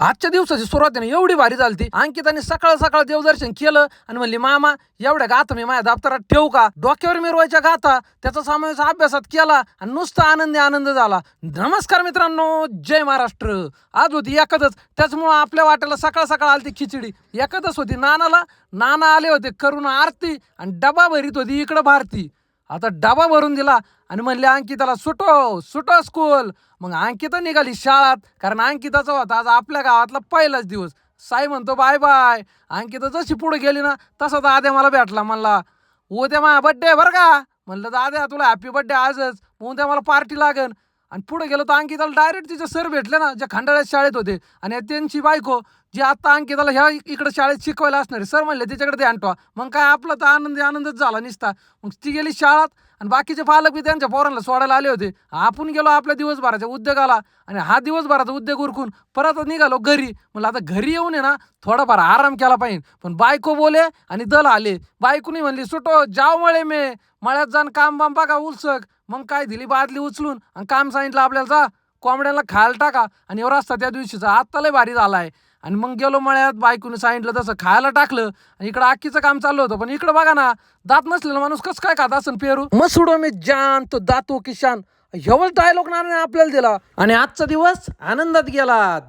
आजच्या दिवसाची सुरुवात आहे ना एवढी भारी झाली अंकिताने सकाळ सकाळ देवदर्शन केलं आणि म्हणली मामा एवढ्या गाथा मी माझ्या दप्तरात ठेवू का? डोक्यावर मिरवायच्या गाथा. त्याचा समावेश अभ्यासात केला आणि नुसता आनंदी आनंद झाला. नमस्कार मित्रांनो जय महाराष्ट्र. आज होती एखादच त्याचमुळं आपल्या वाट्याला सकाळ सकाळ आली खिचडी. एखादच होती नानाला. नाना आले होते करुणा आरती आणि डबा भरीत होती इकडं भारती. आता डबा भरून दिला आणि म्हणले अंकिताला सुटो सुटो स्कूल मग अंकिता निघाली शाळात कारण अंकिताचा होता आज आपल्या गावातला पहिलाच दिवस. साई म्हणतो बाय बाय. अंकिता जशी पुढे गेली ना तसा दाद्या मला भेटला म्हणला उद्या माझा बड्डे बरं का. म्हणलं दाद्या तुला हॅपी बड्डे आजच. उद्या मला पार्टी लागेल आणि पुढे गेलो तर अंकिताला डायरेक्ट तिचे सर भेटले ना जे खंडाळ्यात शाळेत होते. आणि त्यांची बायको जे आता अंकिताला ह्या इकडे शाळेत शिकवायला असणारे सर म्हणले तिच्याकडे ध्यान ठेवा मग काय आपला तर आनंद आनंदच झाला निसता. मग ती गेली शाळात आणि बाकीचे पालक बी त्यांच्या पोरांना सोडायला आले होते. आपण गेलो आपल्या दिवसभराच्या उद्योगाला आणि हा दिवसभराचा उद्योग उरकून परत निघालो घरी. म्हणलं आता घरी येऊन आहे ना थोडाफार आराम केला पाहिजे. पण बायको बोले आणि दल आले. बायकोनी म्हणली सुटो जाव मळे मे. मळ्यात जाण काम बाम बघा उलसक. मग काय दिली बादली उचलून आणि काम सांगितलं आपल्याला जा कोंबड्याला खायला टाका. आणि रस्ता त्या दिवशीचा आत्ता लय भारी झालाय. आणि मग गेलो मळ्यात बायकून सांगितलं तसं खायला टाकलं आणि इकडं आखीचं काम चाललं होतं. पण इकडं बघा ना दात नसलेला माणूस कसं काय खात असं पेरू? मसुडो मी जान तो दातो किशान एवढं डायलॉग नारायण आपल्याला दिला. आणि आजचा दिवस आनंदात गेला.